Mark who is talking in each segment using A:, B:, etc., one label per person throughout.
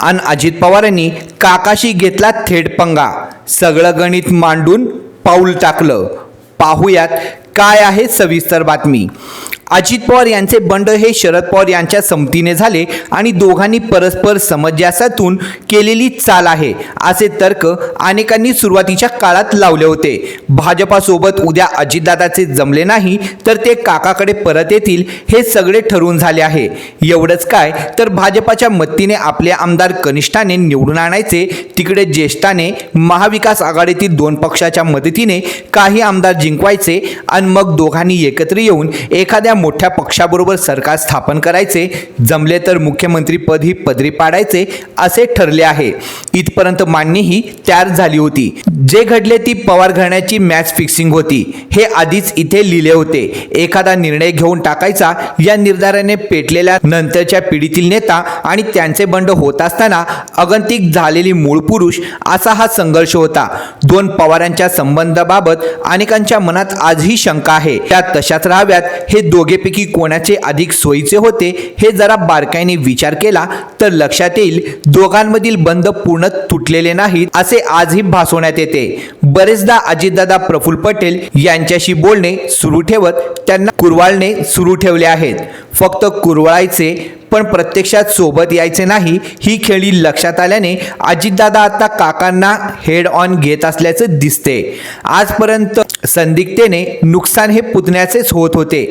A: आणि अजित पवारांनी काकाशी घेतला थेट पंगा. सगळं गणित मांडून पाऊल टाकलं. पाहुयात काय आहे सविस्तर बातमी? अजित पवार यांचे बंड हे शरद पवार यांच्या संमतीने झाले आणि दोघांनी परस्पर समंजसातून केलेली चाल आहे असे तर्क अनेकांनी सुरुवातीच्या काळात लावले होते. भाजपासोबत उद्या अजितदादाचे जमले नाही तर ते काकाकडे परत येतील हे सगळे ठरवून झाले आहे. एवढंच काय तर भाजपाच्या मदतीने आपले आमदार कनिष्ठाने निवडून आणायचे तिकडे ज्येष्ठाने महाविकास आघाडीतील दोन पक्षाच्या मदतीने काही आमदार जिंकवायचे आणि मग दोघांनी एकत्र येऊन एखाद्या मोठ्या पक्षाबरोबर सरकार स्थापन करायचे जमले तर मुख्यमंत्रीपद ही पदरी पाडायचे असे ठरले आहे. इथपर्यंत मांडणीही तयार झाली होती. जे घडले ती पवार घराण्याची मॅच फिक्सिंग होती. हे आधीच इथे लिहिले होते. एखादा निर्णय घेऊन टाकायचा या निर्धाराने पेटलेल्या नंतरच्या पिढीतील नेता आणि त्यांचे बंड होत असताना अगंतिक झालेली मूळ पुरुष असा हा संघर्ष होता. दोन पवारांच्या संबंधाबाबत अनेकांच्या मनात आजही शंका आहे. त्या तशाच राहाव्यात हे दोघेपैकी कोणाचे अधिक सोयीचे होते हे जरा बारकाईने विचार केला तर लक्षात येईल दोघांमधील बंध पूर्ण तुटलेले नाहीत असे आजही भासवण्यात येते. बरेचदा अजितदादा प्रफुल्ल पटेल यांच्याशी बोलणे सुरू ठेवत त्यांना कुरवाळणे सुरू ठेवले आहेत. फक्त कुरवळायचे पण प्रत्यक्षात सोबत यायचे नाही ही खेळी लक्षात आल्याने अजितदादा आता काकांना हेड ऑन घेत असल्याचं दिसते. आजपर्यंत संदिग्धतेने नुकसान हे पुतण्याचेच होत होते.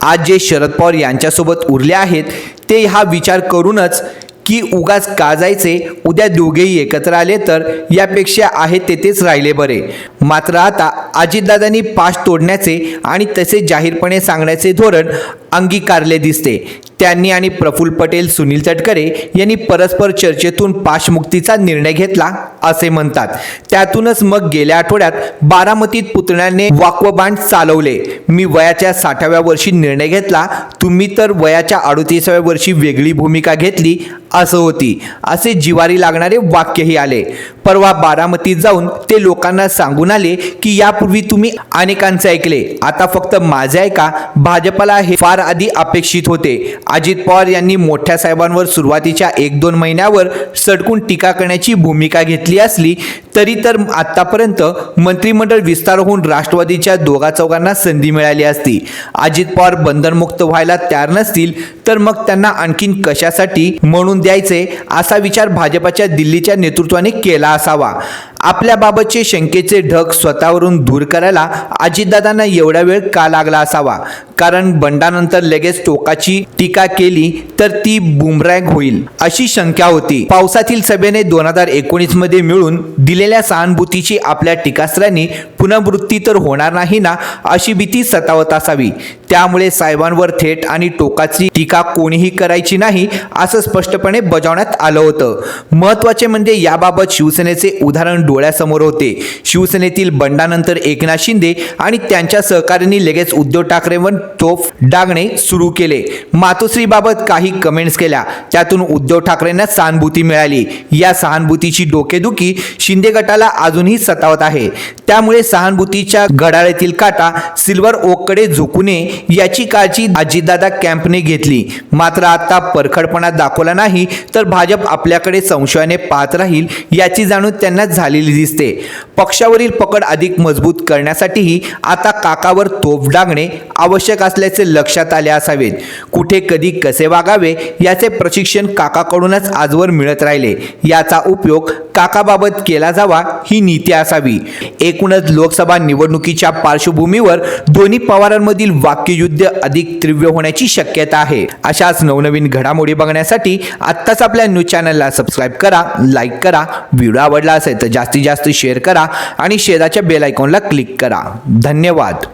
A: आज जे शरद पवार यांच्यासोबत उरले आहेत ते हा विचार करूनच की उगाच का जायचे उद्या दोघेही एकत्र आले तर यापेक्षा आहे तेथेच राहिले बरे. मात्र आता अजितदादांनी पाश तोडण्याचे आणि तसे जाहीरपणे सांगण्याचे धोरण अंगीकारले दिसते. त्यांनी आणि प्रफुल्ल पटेल सुनील तटकरे यांनी परस्पर चर्चेतून पाशमुक्तीचा निर्णय घेतला असे म्हणतात. त्यातूनच मग गेल्या आठवड्यात बारामतीत पुतण्याने वाक्वबांड चालवले. मी वयाच्या साठाव्या वर्षी निर्णय घेतला. तुम्ही तर वयाच्या अडतीसाव्या वर्षी वेगळी भूमिका घेतली असं होती. असे जिवारी लागणारे वाक्यही आले. परवा बारामतीत जाऊन ते लोकांना सांगून आले की यापूर्वी तुम्ही अनेकांचे ऐकले. आता फक्त माझे ऐका. भाजपला हे फार आधी अपेक्षित होते. अजित पवार यांनी मोठ्या साहेबांवर सुरुवातीच्या एक दोन महिन्यावर सडकून टीका करण्याची भूमिका घेतली असली तरी तर आतापर्यंत मंत्रिमंडळ विस्तार होऊन राष्ट्रवादीच्या दोघा चौघांना संधी मिळाली असती. अजित पवार बंधनमुक्त व्हायला तयार नसतील तर मग त्यांना आणखीन कशासाठी म्हणून द्यायचे असा विचार भाजपाच्या दिल्लीच्या नेतृत्वाने केला असावा. आपल्याबाबतचे शंकेचे ढग स्वतःवरून दूर करायला अजितदादांना एवढा वेळ का लागला असावा? कारण बंडानंतर लगेच टोकाची टीका केली तर ती बुमरॅग होईल अशी शंका होती. पावसातील सभेने दोन हजार एकोणीसमध्ये मिळून दिलेल्या सहानुभूतीची आपल्या टीकास्त्रांनी पुनर्वृत्ती तर होणार नाही ना अशी भीती सतावत असावी. त्यामुळे साहेबांवर थेट आणि टोकाची टीका कोणीही करायची नाही असं स्पष्टपणे बजावण्यात आलं होतं. महत्त्वाचे म्हणजे याबाबत शिवसेनेचे उदाहरण डोळ्यासमोर होते. शिवसेनेतील बंडानंतर एकनाथ शिंदे आणि त्यांच्या सहकाऱ्यांनी लगेच उद्धव ठाकरेंवर तोफ डागणे सुरू केले. मातोश्रीबाबत काही कमेंट्स केल्या. त्यातून उद्धव ठाकरेंना सहानुभूती मिळाली. या सहानुभूतीची डोकेदुखी शिंदे गटाला अजूनही सतावत आहे. त्यामुळे सहानुभूतीच्या घड्याळीतील काटा सिल्वर ओककडे झोकू नये याची काळजी अजितदादा कॅम्पने घेतली. मात्र आता परखडपणा दाखवला नाही तर भाजप आपल्याकडे संशयाने पाहत राहील याची जाणून त्यांना झालेली दिसते. पक्षावरील पकड अधिक मजबूत करण्यासाठीही आता काकावर तोफ डागणे आवश्यक असल्याचे लक्षात आले असावेत. कुठे कधी कसे वागावे याचे प्रशिक्षण काकाकडूनच आजवर मिळत राहिले. याचा उपयोग काकाबाबत केला जावा ही नीती असावी. एक एकूणच लोकसभा निवडणुकीच्या पार्श्वभूमीवर दोन्ही पवारांमधील वाक्ययुद्ध अधिक तीव्र होण्याची शक्यता आहे. अशाच नवनवीन घडामोडी बघण्यासाठी आत्ताच आपल्या न्यूज चॅनलला सबस्क्राईब करा लाईक करा व्हिडिओ आवडला असेल तर जास्तीत जास्त शेअर करा आणि शेजारच्या बेल आयकॉनला क्लिक करा. धन्यवाद.